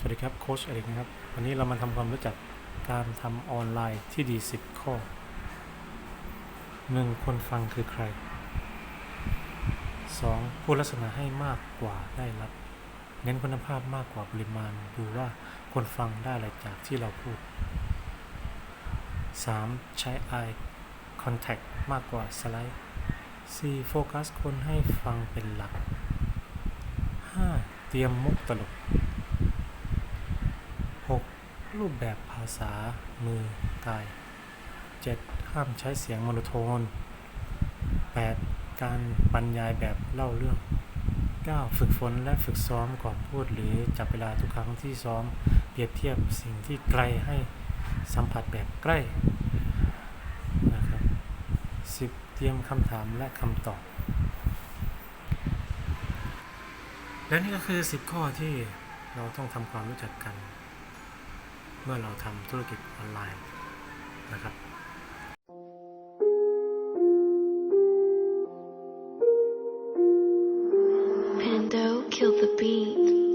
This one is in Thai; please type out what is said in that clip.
สวัสดีครับโค้ชเอกนะครับ วันนี้เรามาทำความรู้จักการทำออนไลน์ที่ดี 10 ข้อ 1. คนฟังคือใคร 2. พูดลักษณะให้มากกว่าได้รับ เน้นคุณภาพมากกว่าปริมาณ ดูว่าคนฟังได้อะไรจากที่เราพูด 3. ใช้ eye contact มากกว่าสไลด์ 4. โฟกัสคนให้ฟังเป็นหลัก 5. เตรียมมุกตลก รูปแบบภาษามือ กาย 7. ห้ามใช้เสียงโมโนโทน 8. การบรรยายแบบเล่าเรื่อง 9. ฝึกฝนและฝึกซ้อมก่อนพูดหรือจับเวลาทุกครั้งที่ซ้อมเปรียบเทียบสิ่งที่ไกลให้สัมผัสแบบใกล้นะครับ 10. เตรียมคำถามและคำตอบ และนี่ก็คือ 10 ข้อที่เราต้องทำความรู้จักกัน มื่อเราทำธุรกิจออนไลน์นะครับ Pando kill the beat.